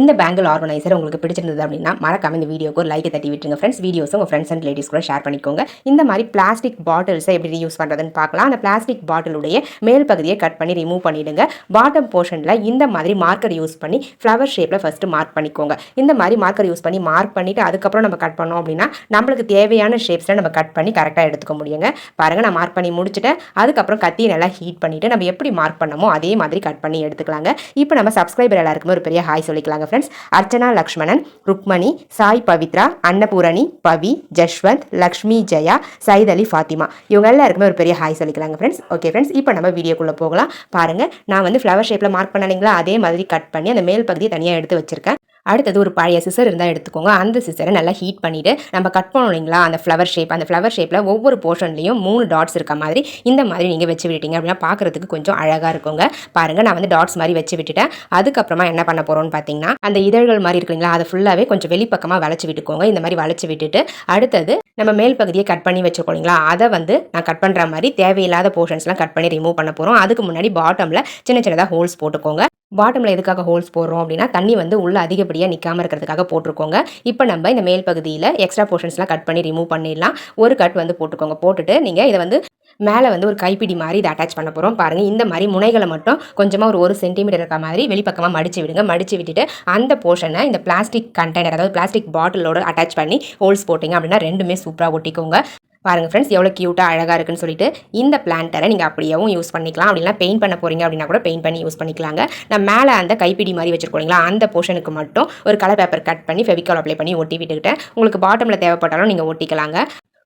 இந்த பேங்கிள் ஆர்கனைசர் உங்களுக்கு பிடிச்சிருந்தது அப்படின்னா மறக்காம இந்த வீடியோக்கு ஒரு லைக்கை தட்டி விட்டுருங்க ஃப்ரெண்ட்ஸ் வீடியோஸும் உங்கள் ஃப்ரெண்ட்ஸ் அண்ட் லேடிஸ் கூட ஷேர் பண்ணிக்கோங்க. இந்த மாதிரி பிளாஸ்டிக் பாட்டில்ஸை எப்படி யூஸ் பண்ணுறதுன்னு பார்க்கலாம். அந்த பிளாஸ்டிக் பாட்டிலுடைய மேல் பகுதியை கட் பண்ணி ரிமூவ் பண்ணிடுங்க. பாட்டம் போர்ஷனில் இந்த மாதிரி மார்க்கர் யூஸ் பண்ணி ஃப்ளவர் ஷேப்பில் ஃபஸ்ட்டு மார்க் பண்ணிக்கோங்க. இந்த மாதிரி மார்க்கர் யூஸ் பண்ணி மார்க் பண்ணிவிட்டு அதுக்கப்புறம் நம்ம கட் பண்ணோம் அப்படின்னா நம்மளுக்கு தேவையான ஷேப்ஸில் நம்ம கட் பண்ணி கரெக்டாக எடுத்துக்க முடியுங்க. பாருங்கள் நான் மார்க் பண்ணி முடிச்சுட்டேன். அதுக்கப்புறம் கத்தியை நல்லா ஹீட் பண்ணிவிட்டு நம்ம எப்படி மார்க் பண்ணமோ அதே மாதிரி கட் பண்ணி எடுத்துக்கலாங்க. இப்போ நம்ம சப்ஸ்கிரைபர் எல்லாருக்குமே ஒரு பெரிய ஹாய் சொல்லிக்கலாங்க. ஃப்ரெண்ட்ஸ் அர்ச்சனா லக்ஷ்மணன் ருக்மணி சாய் பவித்ரா அன்னபூரணி பவி ஜஷ்வந்த் லக்ஷ்மி ஜெயா சைத் அலி ஃபாத்திமா. இவங்க எல்லாருக்குமே ஒரு பெரிய ஹாய் சொல்லிக்கலாங்க ஃப்ரெண்ட்ஸ் ஓகே ஃப்ரெண்ட்ஸ் இப்போ நம்ம வீடியோக்குள்ளே போகலாம். பாருங்கள் நான் வந்து ஃப்ளவர் ஷேப்பில் மார்க் பண்ணலைங்களா? அதே மாதிரி கட் பண்ணி அந்த மேல் பகுதியை தனியாக எடுத்து வச்சிருக்கேன். அடுத்தது ஒரு பழைய சிசர் இருந்தால் எடுத்துக்கோங்க. அந்த சிசரை நல்லா ஹீட் பண்ணிவிட்டு நம்ம கட் பண்ணோம் இல்லைங்களா? அந்த ஃப்ளவர் ஷேப் அந்த ஃப்ளவர் ஷேப்பில் ஒவ்வொரு போர்ஷன்லேயும் மூணு டாட்ஸ் இருக்க மாதிரி இந்த மாதிரி நீங்கள் வச்சு விட்டீங்க அப்படின்னா பார்க்குறதுக்கு கொஞ்சம் அழகாக இருக்குங்க. பாருங்கள் நான் வந்து டாட்ஸ் மாதிரி வச்சு விட்டுட்டேன். அதுக்கப்புறமா என்ன பண்ண போகிறோம்னு பார்த்தீங்கன்னா அந்த இதழ்கள் மாதிரி இருக்குங்களா அதை ஃபுல்லாகவே கொஞ்சம் வெளிப்பக்கமாக வளைச்சி விட்டுக்கோங்க. இந்த மாதிரி வளைச்சி விட்டுட்டு அடுத்தது நம்ம மேல் பகுதியை கட் பண்ணி வச்சுருக்கோம் இல்லைங்களா? அதை வந்து நான் கட் பண்ணுற மாதிரி தேவையில்லாத போர்ஷன்ஸ்லாம் கட் பண்ணி ரிமூவ் பண்ண போகிறோம் அதுக்கு முன்னாடி பாட்டமில் சின்ன சின்னதாக ஹோல்ஸ் போட்டுக்கோங்க. பாட்டமில் எதுக்காக ஹோல்ஸ் போடுறோம் அப்படின்னா தண்ணி வந்து உள்ளே அதிகப்படியாக நிற்காமல் இருக்கிறதுக்காக போட்டிருக்கோங்க. இப்போ நம்ம இந்த மேல் பகுதியில் எக்ஸ்ட்ரா போர்ஷன்ஸ்லாம் கட் பண்ணி ரிமூவ் பண்ணிடலாம். ஒரு கட் வந்து போட்டுக்கோங்க. போட்டுட்டு நீங்கள் இதை வந்து மேலே வந்து ஒரு கைப்பிடி மாதிரி இதை அட்டாச் பண்ண போகிறோம் பாருங்கள் இந்த மாதிரி முனைகளை மட்டும் கொஞ்சமாக ஒரு ஒரு சென்டிமீட்டர் இருக்க மாதிரி வெளிப்பக்கமாக மடித்து விடுங்க. மடித்து விட்டுட்டு அந்த போர்ஷனை இந்த பிளாஸ்டிக் கண்டெய்னர் அதாவது பிளாஸ்டிக் பாட்டிலோட அட்டாச் பண்ணி ஹோல்ஸ் போட்டிங்க அப்படின்னா ரெண்டுமே சூப்பராக ஒட்டிக்கோங்க. பாருங்கள் ஃப்ரெண்ட்ஸ் எவ்வளோ க்யூட்டாக அழகாக இருக்குன்னு சொல்லிட்டு இந்த பிளான்ட்டரை நீங்கள் அப்படியேவும் யூஸ் பண்ணிக்கலாம். அப்படின்னா பெயிண்ட் பண்ண போகிறீங்க அப்படின்னா கூட பெயிண்ட் பண்ணி யூஸ் பண்ணிக்கலாங்க. நான் மேலே அந்த கைப்பிடி மாதிரி வச்சுருக்கோங்களா அந்த போர்ஷனுக்கு மட்டும் ஒரு கலர் பேப்பர் கட் பண்ணி ஃபெவிகால் அப்ளை பண்ணி ஒட்டி விட்டுக்கிட்டேன். உங்களுக்கு பாட்டமில் தேவைப்பட்டாலும் நீங்கள் ஒட்டிக்கலாங்க.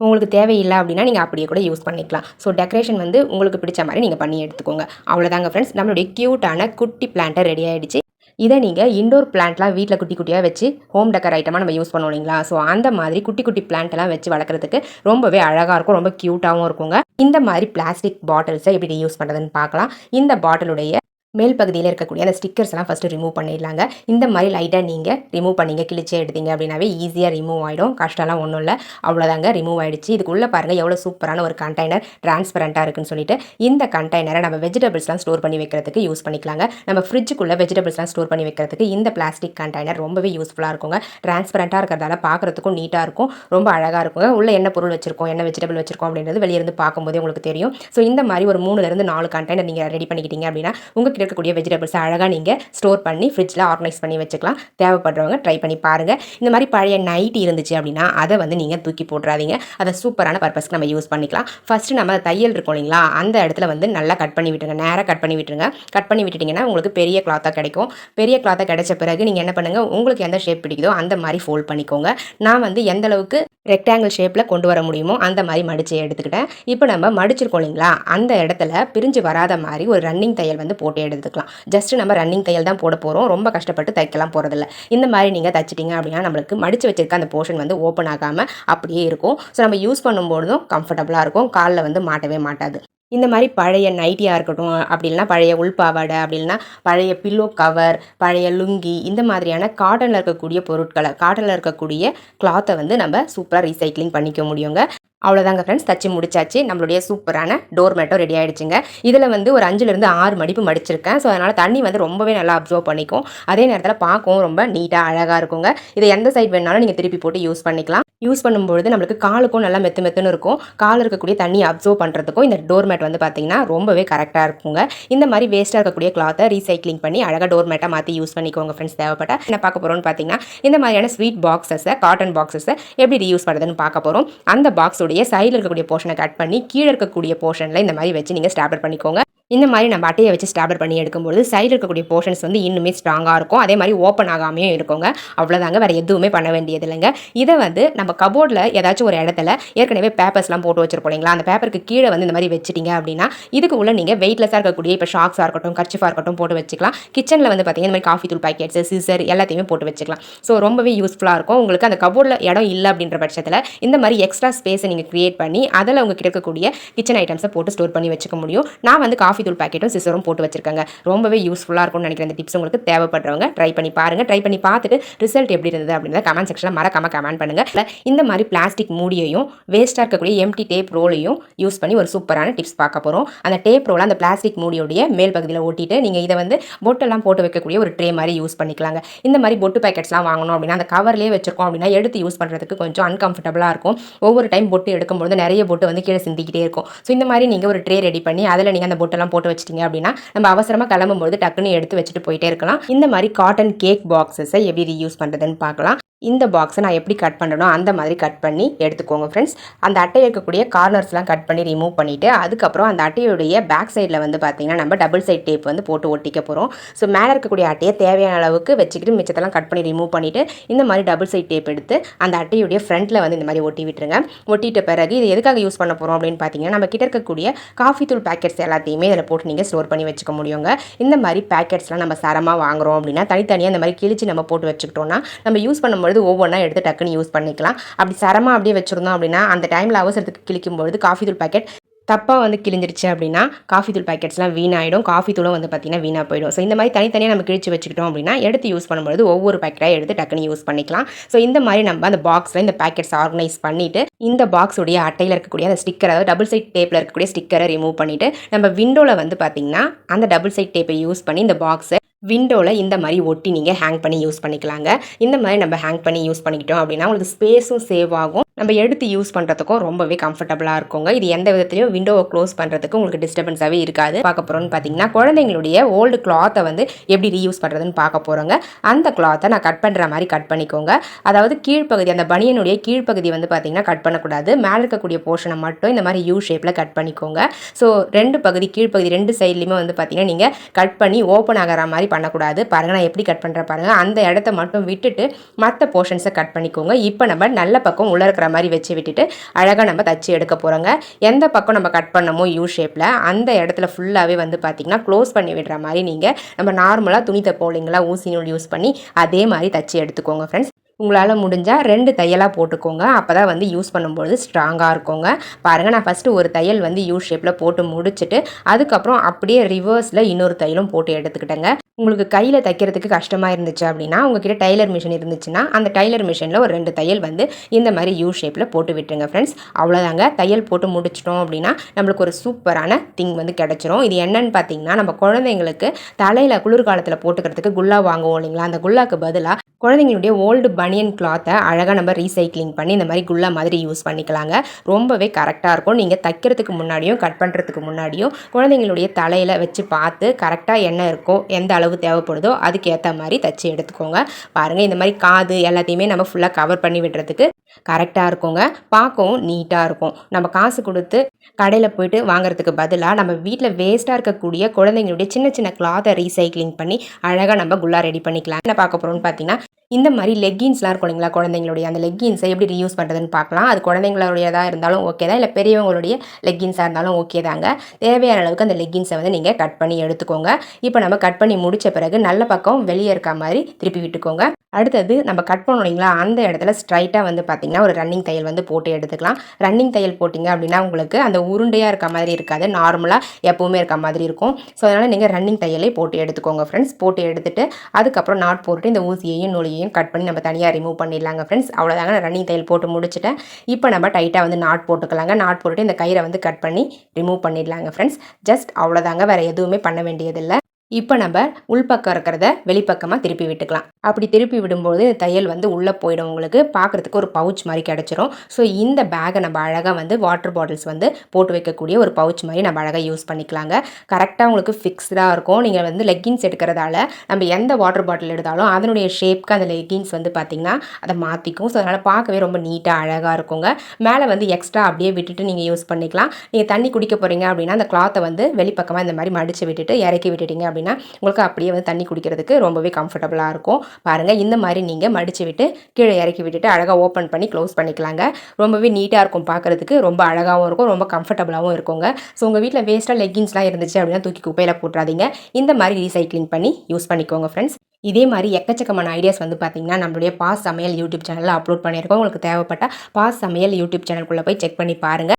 உங்களுக்கு தேவையில்லை அப்படின்னா நீங்கள் அப்படியே கூட யூஸ் பண்ணிக்கலாம். ஸோ டெக்கரேஷன் வந்து உங்களுக்கு பிடிச்ச மாதிரி நீங்கள் பண்ணி எடுத்துக்கோங்க. அவ்வளோதாங்க ஃப்ரெண்ட்ஸ் நம்மளுடைய க்யூட்டான குட்டி பிளான்ட்டை ரெடி ஆகிடுச்சு இதை நீங்கள் இண்டோர் பிளான்ட்லாம் வீட்டில் குட்டி குட்டியாக வச்சு ஹோம் டெக்கர் ஐட்டமாக நம்ம யூஸ் பண்ணுவோம் இல்லைங்களா? ஸோ அந்த மாதிரி குட்டி குட்டி பிளான்ட்லாம் வச்சு வளர்க்குறதுக்கு ரொம்பவே அழகாக இருக்கும் ரொம்ப க்யூட்டாகவும் இருக்குங்க. இந்த மாதிரி பிளாஸ்டிக் பாட்டில்ஸை எப்படி யூஸ் பண்ணுறதுன்னு பார்க்கலாம். இந்த பாட்டிலுடைய மேல் பகுதியில் இருக்கக்கூடிய அந்த ஸ்டிக்கர்ஸ் எல்லாம் ஃபஸ்ட்டு ரிமூவ் பண்ணிடலாங்க. இந்த மாதிரி லைட்டாக நீங்கள் ரிமூவ் பண்ணிங்க கிழிச்சே எடுத்தீங்க அப்படின்னாவே ஈஸியாக ரிமூவ் ஆகிடும் கஷ்டம்லாம் ஒன்றும் இல்லை. அவ்வளோதாங்க ரிமூவ் ஆகிடுச்சு இதுக்குள்ளே பாருங்கள் எவ்வளோ சூப்பரான ஒரு கண்டெய்னர் டிரான்ஸ்பரண்ட்டாக இருக்குன்னு சொல்லிட்டு இந்த கண்டெய்னரை நம்ம வெஜிடபிள்ஸ்லாம் ஸ்டோர் பண்ணி வைக்கிறதுக்கு யூஸ் பண்ணிக்கலாங்க. நம்ம ஃப்ரிட்ஜுக்குள்ளே வெஜிடபிள்ஸ்லாம் ஸ்டோர் பண்ணி வைக்கிறதுக்கு இந்த பிளாஸ்டிக் கண்டெய்னர் ரொம்பவே யூஸ்ஃபுல்லாக இருக்குங்க. டிரான்ஸ்பரண்ட்டாக இருக்கிறதால பார்க்குறதுக்கும் நீட்டாக இருக்கும். ரொம்ப அழகாக இருக்குங்க. உள்ள என்ன பொருள் வச்சிருக்கோம் என்ன வெஜிடபிள் வச்சிருக்கோம் அப்படின்றது வெளியிருந்து பார்க்கும்போதே உங்களுக்கு தெரியும். ஸோ இந்த மாதிரி ஒரு மூணுலேருந்து நாலு கண்டெய்னர் நீங்கள் ரெடி பண்ணிக்கிட்டீங்க அப்படின்னா உங்ககிட்ட இருக்கக்கூடிய வெஜிடபிள்ஸை அழகாக நீங்கள் ஸ்டோர் பண்ணி ஃப்ரிட்ஜில் ஆர்கனைஸ் பண்ணி வச்சுக்கலாம். தேவைப்படுறவங்க ட்ரை பண்ணி பாருங்கள் இந்த மாதிரி பழைய நைட் இருந்துச்சு அப்படின்னா அதை வந்து நீங்கள் தூக்கி போட்டுறாதீங்க. அதை சூப்பரான பர்பஸ்க்கு நம்ம யூஸ் பண்ணிக்கலாம். ஃபஸ்ட்டு நம்ம தையல் இருக்கும் இல்லைங்களா? அந்த இடத்துல வந்து நல்லா கட் பண்ணி விட்டுருங்க. நேராக கட் பண்ணி விட்டுருங்க. கட் பண்ணி விட்டுட்டிங்கன்னா உங்களுக்கு பெரிய கிளாத்தாக கிடைக்கும். பெரிய கிளாத்தாக கிடைச்ச பிறகு நீங்கள் என்ன பண்ணுங்கள் உங்களுக்கு எந்த ஷேப் பிடிக்குதோ அந்த மாதிரி ஃபோல்ட் பண்ணிக்கோங்க. நான் வந்து எந்த அளவுக்கு ரெக்டாங்கிள் ஷேப்பில் கொண்டு வர முடியுமோ அந்த மாதிரி மடித்து எடுத்துக்கிட்டேன். இப்போ நம்ம மடிச்சிருக்கோம் இல்லைங்களா? அந்த இடத்துல பிரிஞ்சு வராத மாதிரி ஒரு ரன்னிங் தையல் வந்து போட்டு எடுத்துக்கலாம். ஜஸ்ட் நம்ம ரன்னிங் தையல் தான் போட போகிறோம் ரொம்ப கஷ்டப்பட்டு தைக்கலாம் போகிறதில்ல இந்த மாதிரி நீங்கள் தைச்சிட்டிங்க அப்படின்னா நம்மளுக்கு மடித்து வச்சிருக்க அந்த போர்ஷன் வந்து ஓப்பன் ஆகாமல் அப்படியே இருக்கும். ஸோ நம்ம யூஸ் பண்ணும்போதும் கம்ஃபர்டபுளாக இருக்கும். காலில் வந்து மாட்டவே மாட்டாது. இந்த மாதிரி பழைய நைட்டியாக இருக்கட்டும் அப்படின்னா பழைய உள்பாவாடை அப்படின்னா பழைய பில்லோ கவர் பழைய லுங்கி இந்த மாதிரியான காட்டனில் இருக்கக்கூடிய பொருட்களை காட்டனில் இருக்கக்கூடிய கிளாத்தை வந்து நம்ம சூப்பராக ரீசைக்ளிங் பண்ணிக்க முடியுங்க. அவ்வளோதாங்க ஃப்ரெண்ட்ஸ் தச்சு முடிச்சாச்சு. நம்மளுடைய சூப்பரான டோர் மேட்டும் ரெடி ஆகிடுச்சுங்க இதில் வந்து ஒரு அஞ்சுலேருந்து ஆறு மடிப்பு மடிச்சிருக்கேன். ஸோ அதனால் தண்ணி வந்து ரொம்பவே நல்லா அப்சர்வ் பண்ணிக்கும். அதே நேரத்தில் பார்க்கவும் ரொம்ப நீட்டாக அழகாக இருக்குங்க. இதை எந்த சைட் வேணாலும் நீங்கள் திருப்பி போட்டு யூஸ் பண்ணிக்கலாம். யூஸ் பண்ணும்பொழுது நம்மளுக்கு காலுக்கும் நல்லா மெத்து மெத்துன்னு இருக்கும். கால் இருக்கக்கூடிய தண்ணி அப்சர்வ் பண்ணுறதுக்கும் இந்த டோர் மேட் வந்து பார்த்தீங்கன்னா ரொம்பவே கரெக்டாக இருக்குங்க. இந்த மாதிரி வேஸ்ட்டாக இருக்கக்கூடிய கிளாத்தை ரீசைக்ளிங் பண்ணி அழகாக டோர் மேட்டாக மாற்றி யூஸ் பண்ணிக்கோங்க ஃப்ரெண்ட்ஸ் தேவைப்பட்ட என்ன பார்க்க போகிறோம்னு பார்த்தீங்கன்னா இந்த மாதிரியான ஸ்வீட் பாக்ஸஸை காட்டன் பாக்ஸஸை எப்படி ரீயூஸ் பண்ணுறதுன்னு பார்க்க போகிறோம் அந்த பாக்ஸுடைய சைடில் இருக்கக்கூடிய போர்ஷனை கட் பண்ணி கீழே இருக்கக்கூடிய போர்ஷனில் இந்த மாதிரி வச்சு நீங்கள் ஸ்டாப்லர் பண்ணிக்கோங்க. இந்த மாதிரி நம்ம அட்டையை வச்சு ஸ்டாப்லர் பண்ணி எடுக்கும்போது சைடில் இருக்கக்கூடிய போர்ஷன்ஸ் வந்து இன்னுமே ஸ்ட்ராங்காக இருக்கும். அதே மாதிரி ஓப்பன் ஆகாமையும் இருக்குங்க. அவ்வளோதாங்க வேறு எதுவுமே பண்ண வேண்டியது இல்லைங்க இதை வந்து நம்ம கபோர்டில் ஏதாச்சும் ஒரு இடத்துல ஏற்கனவே பேப்பர்ஸ்லாம் போட்டு வச்சிருப்போம் இல்லைங்களா? அந்த பேப்பருக்கு கீழே வந்து இந்த மாதிரி வச்சிட்டிங்க அப்படின்னா இதுக்கு உள்ள நீங்கள் வெயிட்லெஸ்ஸாக இருக்கக்கூடிய இப்போ ஷாக்ஸாக இருக்கட்டும் கர்ச்சிஃபாக இருக்கட்டும் போட்டு வச்சுக்கலாம். கிச்சனில் வந்து பார்த்தீங்கன்னா இந்த மாதிரி காஃபி தூள் பாக்கெட்ஸ் சிசர் எல்லாத்தையுமே போட்டு வச்சுக்கலாம். ஸோ ரொம்பவே யூஸ்ஃபுல்லாக இருக்கும். உங்களுக்கு அந்த கபோர்டில் இடம் இல்லை அப்படின்ற பட்சத்தில் இந்த மாதிரி எக்ஸ்ட்ரா ஸ்பேஸை நீங்கள் க்ரியேட் பண்ணி அதில் உங்ககிட்ட இருக்கக்கூடிய கிச்சன் ஐட்டம்ஸை போட்டு ஸ்டோர் பண்ணி வச்சுக்க முடியும். நான் வந்து காஃபி தூள் பாக்கெட்டும் சிசரும் போட்டு வச்சிருக்காங்க. ரொம்பவே யூஸ்ஃபுல்லாக இருக்கும்னு நினைக்கிறேன். இந்த டிப்ஸ் உங்களுக்கு தேவைப்படுறவங்க ட்ரை பண்ணி பாருங்கள் ட்ரை பண்ணி பார்த்துட்டு ரிசல்ட் எப்படி இருந்தது அப்படின்றத கமெண்ட் செக்ஷனில் மறக்காம கமெண்ட் பண்ணுங்க. இந்த மாதிரி பிளாஸ்டிக் மூடியையும் வேஸ்ட்டாக இருக்கக்கூடிய எம்டி டேப் ரோலையும் யூஸ் பண்ணி ஒரு சூப்பரான டிப்ஸ் பார்க்க போகிறோம் அந்த டேப் ரோலை அந்த பிளாஸ்டிக் மூடியோடைய மேல் பகுதியில் ஓட்டிட்டு நீங்கள் இதை வந்து பொட்டெல்லாம் போட்டு வைக்கக்கூடிய ஒரு ட்ரே மாதிரி யூஸ் பண்ணிக்கலாங்க. இந்த மாதிரி பொட்டு பேக்கெட்ஸ்லாம் வாங்கணும் அப்படின்னா அந்த கவர்லேயே வச்சிருக்கோம் அப்படின்னா எடுத்து யூஸ் பண்ணுறதுக்கு கொஞ்சம் அன்கம்ஃபர்டபுளாக இருக்கும். ஒவ்வொரு டைம் பொட்டு எடுக்கும்போது நிறைய பொட்டு வந்து கீழே சிந்திக்கிட்டே இருக்கும். ஸோ இந்த மாதிரி நீங்கள் ஒரு ட்ரே ரெடி பண்ணி அதில் நீங்கள் அந்த பொட்டெல்லாம் போட்டு வச்சிட்டீங்க அப்படின்னா நம்ம அவசரமாக கிளம்பும்போது டக்குன்னு எடுத்து வச்சுட்டு போயிட்டே இருக்கலாம். இந்த மாதிரி காட்டன் கேக் பாக்ஸஸை எப்படி ரீயூஸ் பண்ணுறதுன்னு பார்க்கலாம். இந்த பாக்ஸை நான் எப்படி கட் பண்ணணும் அந்த மாதிரி கட் பண்ணி எடுத்துக்கோங்க ஃப்ரெண்ட்ஸ் அந்த அட்டையை இருக்கக்கூடிய கார்னர்ஸ்லாம் கட் பண்ணி ரிமூவ் பண்ணிவிட்டு அதுக்கப்புறம் அந்த அட்டையுடைய பேக் சைடில் வந்து பார்த்தீங்கன்னா நம்ம டபுள் சைட் டேப் வந்து போட்டு ஒட்டிக்க போகிறோம் ஸோ மேலே இருக்கக்கூடிய அட்டையை தேவையான அளவுக்கு வச்சுக்கிட்டு மிச்சத்தெல்லாம் கட் பண்ணி ரிமூவ் பண்ணிவிட்டு இந்த மாதிரி டபுள் சைட் டேப் எடுத்து அந்த அட்டையுடைய ஃப்ரண்ட்டில் வந்து இந்த மாதிரி ஒட்டி விட்டுருங்க. ஒட்டிட்ட பிறகு இது எதுக்காக யூஸ் பண்ண போகிறோம் அப்படின்னு பார்த்தீங்கன்னா நம்ம கிட்ட இருக்கக்கூடிய காஃபி தூள் பேக்கெட்ஸ் எல்லாத்தையுமே இதில் போட்டு நீங்கள் ஸ்டோர் பண்ணி வச்சுக்க முடியுங்க. இந்த மாதிரி பேக்கெட்ஸ்லாம் நம்ம சரமாக வாங்குறோம் அப்படின்னா தனித்தனியாக இந்த மாதிரி கிழிச்சு நம்ம போட்டு வச்சுக்கிட்டோம்னா நம்ம யூஸ் பொழுது ஒவ்வொன்றா எடுத்து டக்குன்னு யூஸ் பண்ணிக்கலாம். அப்படி சரமாக அப்படியே வச்சுருந்தோம் அப்படின்னா அந்த டைமில் அவசரத்துக்கு கிழிக்கும்பொழுது காஃபி தூள் பாக்கெட் தப்பாக வந்து கிழிஞ்சிருச்சு அப்படின்னா காஃபி தூள் பாக்கெட்ஸ்லாம் வீணாயிடும். காஃபி தூளும் வந்து பார்த்திங்கன்னா வீணாக போயிடும். ஸோ இந்த மாதிரி தனித்தனியாக நம்ம கிழிச்சு வச்சுக்கிட்டோம் அப்படின்னா எடுத்து யூஸ் பண்ணும்போது ஒவ்வொரு பேக்கெட்டாக எடுத்து டக்குன்னு யூஸ் பண்ணிக்கலாம். ஸோ இந்த மாதிரி நம்ம அந்த பாக்ஸில் இந்த பேக்கெட்ஸ் ஆர்கனைஸ் பண்ணிவிட்டு இந்த பாக்ஸுடைய அட்டையில் இருக்கக்கூடிய அந்த ஸ்டிக்கர் அதாவது டபுள் சைட் டேப்பில் இருக்கக்கூடிய ஸ்டிக்கரை ரிமூவ் பண்ணிவிட்டு நம்ம விண்டோவில் வந்து பார்த்திங்கன்னா அந்த டபுள் சைட் டேப்பை யூஸ் பண்ணி இந்த பாக்ஸை விண்டோவில் இந்த மாதிரி ஒட்டி நீங்கள் ஹேங் பண்ணி யூஸ் பண்ணிக்கலாங்க. இந்த மாதிரி நம்ம ஹேங் பண்ணி யூஸ் பண்ணிக்கிட்டோம் அப்படின்னா உங்களுக்கு ஸ்பேஸும் சேவ் ஆகும். நம்ம எடுத்து யூஸ் பண்ணுறதுக்கும் ரொம்பவே கம்ஃபர்டபுளாக இருக்குங்க. இது எந்த விதத்துலையும் விண்டோவை க்ளோஸ் பண்ணுறதுக்கு உங்களுக்கு டிஸ்டர்பன்ஸாகவே இருக்காது. பார்க்க போகிறோம்னு பார்த்தீங்கன்னா குழந்தைங்களுடைய ஓல்டு கிளாத்தை வந்து எப்படி ரீயூஸ் பண்ணுறதுன்னு பார்க்க போகிறோங்க அந்த கிளாத்தை நான் கட் பண்ணுற மாதிரி கட் பண்ணிக்கோங்க. அதாவது கீழ்ப்பகுதி அந்த பனியனுடைய கீழ்ப்பகுதி வந்து பார்த்தீங்கன்னா கட் பண்ணக்கூடாது. மேலே இருக்கக்கூடிய போர்ஷனை மட்டும் இந்த மாதிரி யூ ஷேப்பில் கட் பண்ணிக்கோங்க. ஸோ ரெண்டு பகுதி கீழ்ப்பகுதி ரெண்டு சைட்லேயுமே வந்து பார்த்தீங்கன்னா நீங்கள் கட் பண்ணி ஓப்பன் ஆகிற மாதிரி பண்ணக்கூடாது. பாருங்கள் நான் எப்படி கட் பண்ணுற பாருங்கள் அந்த இடத்த மட்டும் விட்டுட்டு மற்ற போர்ஷன்ஸை கட் பண்ணிக்கோங்க. இப்போ நம்ம நல்ல பக்கம் உள்ள இருக்கிற மாதிரி வச்சு விட்டுட்டு அழகாக நம்ம தச்சு எடுக்க போகிறோங்க எந்த பக்கம் நம்ம கட் பண்ணமோ யூ ஷேப்பில் அந்த இடத்துல ஃபுல்லாகவே வந்து பார்த்திங்கன்னா க்ளோஸ் பண்ணி விடுற மாதிரி நீங்கள் நம்ம நார்மலாக துணி தைப்போம் இல்லைங்களா ஊசி நூல் யூஸ் பண்ணி அதே மாதிரி தச்சு எடுத்துக்கோங்க ஃப்ரெண்ட்ஸ் உங்களால் முடிஞ்சால் ரெண்டு தையலாக போட்டுக்கோங்க. அப்போ தான் வந்து யூஸ் பண்ணும்போது ஸ்ட்ராங்காக இருக்குங்க. பாருங்கள் நான் ஃபஸ்ட்டு ஒரு தையல் வந்து யூ ஷேப்பில் போட்டு முடிச்சுட்டு அதுக்கப்புறம் அப்படியே ரிவர்ஸில் இன்னொரு தையலும் போட்டு எடுத்துக்கிட்டேங்க. உங்களுக்கு கையில் தைக்கிறதுக்கு கஷ்டமாக இருந்துச்சு அப்படின்னா உங்ககிட்ட டைலர் மிஷின் இருந்துச்சுன்னா அந்த டைலர் மிஷினில் ஒரு ரெண்டு தையல் வந்து இந்த மாதிரி யூ ஷேப்பில் போட்டு விட்டுருங்க ஃப்ரெண்ட்ஸ் அவ்வளோதாங்க தையல் போட்டு முடிச்சிட்டோம் அப்படின்னா நம்மளுக்கு ஒரு சூப்பரான திங் வந்து கிடச்சிரும். இது என்னன்னு பார்த்தீங்கன்னா நம்ம குழந்தைங்களுக்கு தலையில் குளிர்காலத்தில் போட்டுக்கிறதுக்கு குல்லா வாங்குவோம் இல்லைங்களா? அந்த குல்லாக்கு பதிலாக குழந்தைங்களுடைய ஓல்டு பனியன் கிளாத்தை அழகாக நம்ம ரீசைக்ளிங் பண்ணி இந்த மாதிரி குல்லா மாதிரி யூஸ் பண்ணிக்கலாங்க. ரொம்பவே கரெக்டாக இருக்கும். நீங்கள் தைக்கிறதுக்கு முன்னாடியும் கட் பண்ணுறதுக்கு முன்னாடியும் குழந்தைங்களுடைய தலையில் வச்சு பார்த்து கரெக்டாக என்ன இருக்கோ எந்த அளவு தேவைப்படுதோ அதுக்கு ஏற்ற மாதிரி தச்சு எடுத்துக்கோங்க. பாருங்கள் இந்த மாதிரி காது எல்லாத்தையுமே நம்ம ஃபுல்லாக கவர் பண்ணி விடுறதுக்கு கரெக்டாக இருக்குங்க. பார்க்கவும் நீட்டாக இருக்கும். நம்ம காசு கொடுத்து கடையில் போயிட்டு வாங்குறதுக்கு பதிலாக நம்ம வீட்டில் வேஸ்ட்டாக இருக்கக்கூடிய குழந்தைங்களுடைய சின்ன சின்ன கிளாத்தை ரீசைக்ளிங் பண்ணி அழகாக நம்ம குல்லா ரெடி பண்ணிக்கலாம். என்ன பார்க்க போகிறோம்னு பார்த்தீங்கன்னா இந்த மாதிரி லெக்கின்ஸ்லாம் இருக்கும் இல்லைங்களா குழந்தைங்களுடைய அந்த லெக்கின்ஸை எப்படி ரீயூஸ் பண்ணுறதுன்னு பார்க்கலாம். அது குழந்தைங்களுடையதாக இருந்தாலும் ஓகே தான் இல்லை பெரியவங்களுடைய லெக்கின்ஸாக இருந்தாலும் ஓகே தாங்க. தேவையான அளவுக்கு அந்த லெக்கின்ஸை வந்து நீங்கள் கட் பண்ணி எடுத்துக்கோங்க. இப்போ நம்ம கட் பண்ணி முடிச்ச பிறகு நல்ல பக்கம் வெளியே இருக்க மாதிரி திருப்பி விட்டுக்கோங்க. அடுத்தது நம்ம கட் பண்ணோம் இல்லைங்களா அந்த இடத்துல ஸ்ட்ரைட்டாக வந்து பார்த்திங்கன்னா ஒரு ரன்னிங் தையல் வந்து போட்டு எடுத்துக்கலாம். ரன்னிங் தையல் போட்டிங்க அப்படின்னா உங்களுக்கு அந்த உருண்டையாக இருக்க மாதிரி இருக்காது. நார்மலாக எப்போவுமே இருக்க மாதிரி இருக்கும். ஸோ அதனால் நீங்கள் ரன்னிங் தையலே போட்டு எடுத்துக்கோங்க ஃப்ரெண்ட்ஸ் போட்டு எடுத்துகிட்டு அதுக்கப்புறம் நாட் போட்டு இந்த ஊசியையும் நூலையையும் கட் பண்ணி நம்ம தனியாக ரிமூவ் பண்ணிடலாங்க ஃப்ரெண்ட்ஸ் அவ்வளோதாங்க நான் ரன்னிங் தையல் போட்டு முடிச்சுட்டேன். இப்போ நம்ம டைட்டாக வந்து நாட் போட்டுக்கலாங்க. நாட் போட்டுட்டு இந்த கயிறை வந்து கட் பண்ணி ரிமூவ் பண்ணிடலாங்க ஃப்ரெண்ட்ஸ் ஜஸ்ட் அவ்வளோதாங்க வேறு எதுவுமே பண்ண வேண்டியதில்லை. இப்போ நம்ம உள்பக்கம் இருக்கிறத வெளிப்பக்கமாக திருப்பி விட்டுக்கலாம். அப்படி திருப்பி விடும்போது தையல் வந்து உள்ளே போயிடும். உங்களுக்கு பார்க்குறதுக்கு ஒரு பவுச் மாதிரி கிடச்சிரும். ஸோ இந்த பேக்கை நம்ம அழகாக வந்து வாட்டர் பாட்டில்ஸ் வந்து போட்டு வைக்கக்கூடிய ஒரு பவுச் மாதிரி நம்ம அழகாக யூஸ் பண்ணிக்கலாங்க. கரெக்டாக உங்களுக்கு ஃபிக்ஸ்டாக இருக்கும். நீங்கள் வந்து லெக்கின்ஸ் எடுக்கிறதால நம்ம எந்த வாட்டர் பாட்டில் எடுத்தாலும் அதனுடைய ஷேப்க்கு அந்த லெக்கின்ஸ் வந்து பார்த்திங்கன்னா அதை மாற்றிக்கும் ஸோ அதனால் பார்க்கவே ரொம்ப நீட்டாக அழகாக இருக்குங்க. மேலே வந்து எக்ஸ்ட்ரா அப்படியே விட்டுட்டு நீங்கள் யூஸ் பண்ணிக்கலாம். நீங்கள் தண்ணி குடிக்க போகிறீங்க அப்படின்னா அந்த கிளாத்தை வந்து வெளிப்பக்கமாக இந்த மாதிரி மடித்து விட்டுட்டு இறக்கி விட்டுட்டீங்க அப்படின்னா உங்களுக்கு அப்படியே வந்து தண்ணி குடிக்கிறதுக்கு ரொம்பவே கம்ஃபர்டபுளாக இருக்கும். பாருங்கள் இந்த மாதிரி நீங்கள் மடித்து விட்டு கீழே இறக்கி விட்டுட்டு அழகாக ஓப்பன் பண்ணி க்ளோஸ் பண்ணிக்கலாங்க. ரொம்பவே நீட்டாக இருக்கும் பார்க்குறதுக்கு ரொம்ப அழகாகவும் இருக்கும் ரொம்ப கம்ஃபர்டபுளாகவும் இருக்குங்க. ஸோ உங்கள் வீட்டில் வேஸ்ட்டாக லெக்கின்ஸ்லாம் இருந்துச்சு அப்படின்னா தூக்கி குப்பையில் போட்டுறாதீங்க. இந்த மாதிரி ரீசைக்ளிங் பண்ணி யூஸ் பண்ணிக்கோங்க ஃப்ரெண்ட்ஸ் இதே மாதிரி எக்கச்சக்கமான ஐடியாஸ் வந்து பார்த்தீங்கன்னா நம்மளுடைய பாஸ் சமையல் யூடியூப் சேனலில் அப்லோட் பண்ணியிருக்கோம். உங்களுக்கு தேவைப்பட்ட பாஸ் சமையல் யூடியூப் சேனலுக்குள்ளே போய் செக் பண்ணி பாருங்கள்